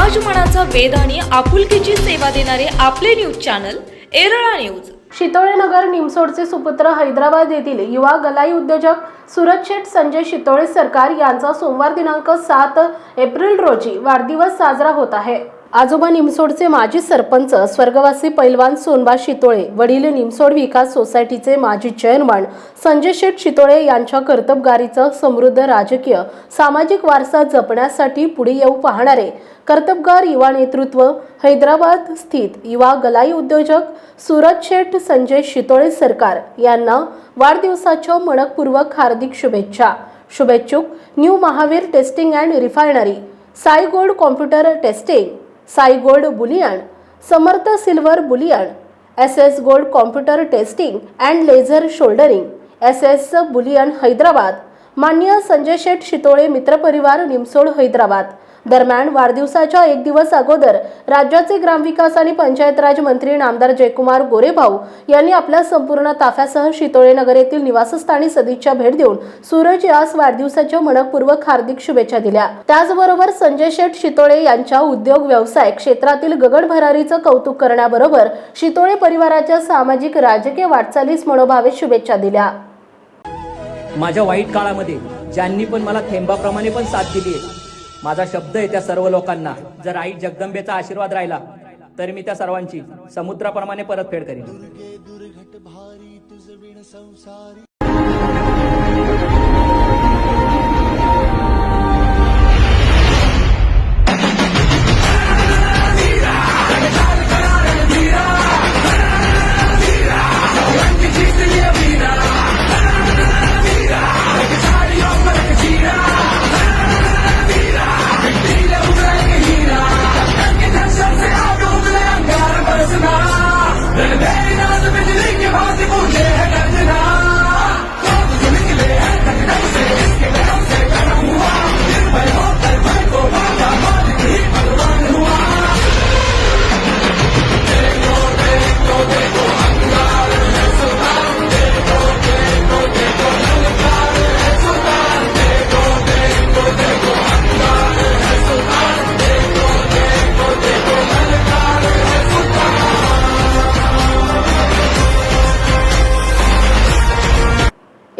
समाज मनाचा वेध आणि आपुलकीची सेवा देणारे आपले news channel Erala news. Shitolenagar निमसोडचे सुपुत्र हैदराबाद येथील युवा गलाई उद्योजक सुरज शेठ संजय शितोळे सरकार यांचा सोमवार दिनांक सात एप्रिल रोजी वाढदिवस साजरा होत आहे. आजोबा निमसोडचे माजी सरपंच स्वर्गवासी पैलवान सोनबा शितोळे वडील निमसोड विकास सोसायटीचे माजी चेअरमन संजय शेठ शितोळे यांच्या कर्तबगारीचं समृद्ध राजकीय सामाजिक वारसा जपण्यासाठी पुढे येऊ पाहणारे कर्तबगार युवा नेतृत्व हैदराबाद स्थित युवा गलाई उद्योजक सूरज शेठ संजय शितोळे सरकार यांना वाढदिवसाच्या मनपूर्वक हार्दिक शुभेच्छा. शुभेच्छुक new Mahavir testing and refinery Sai gold computer testing. Sai gold bullion Samarth silver bullion S S gold computer testing and laser soldering S S bullion Hyderabad मान्य संजय शेठ शितोळे मित्रपरिवार निमसोड हैदराबाद. दरम्यान वाढदिवसाच्या एक दिवस अगोदर राज्याचे ग्रामविकास आणि पंचायत राज मंत्री नामदार जयकुमार गोरेभाऊ यांनी आपल्या संपूर्ण ताफ्यासह शितोळे नगर येथील निवासस्थानी सदिच्छा भेट देऊन सूरज यास वाढदिवसाच्या मनपूर्वक हार्दिक शुभेच्छा दिल्या. त्याचबरोबर संजय शेठ शितोळे यांच्या उद्योग व्यवसाय क्षेत्रातील गगनभरारीचं कौतुक करण्याबरोबर शितोळे परिवाराच्या सामाजिक राजकीय वाटचालीस मनोभावे शुभेच्छा दिल्या. माझ्या वाईट काळामध्ये ज्यांनी पण मला थेंबाप्रमाणे पण साथ दिली आहे. माझा शब्द आहे त्या सर्व लोकांना जर आई जगदंबेचा आशीर्वाद राहिला तर मी त्या सर्वांची समुद्राप्रमाणे परतफेड करीन. Hey, now.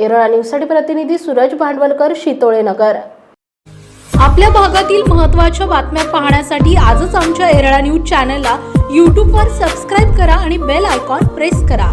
एरळा न्यूजसाठी प्रतिनिधी सूरज भांडवलकर शितोळे नगर. आपल्या भागातील महत्त्वाच्या बातम्या पाहण्यासाठी आजच आमच्या एरळा न्यूज चॅनलला यूट्यूबवर सबस्क्राईब करा आणि बेल आयकॉन प्रेस करा.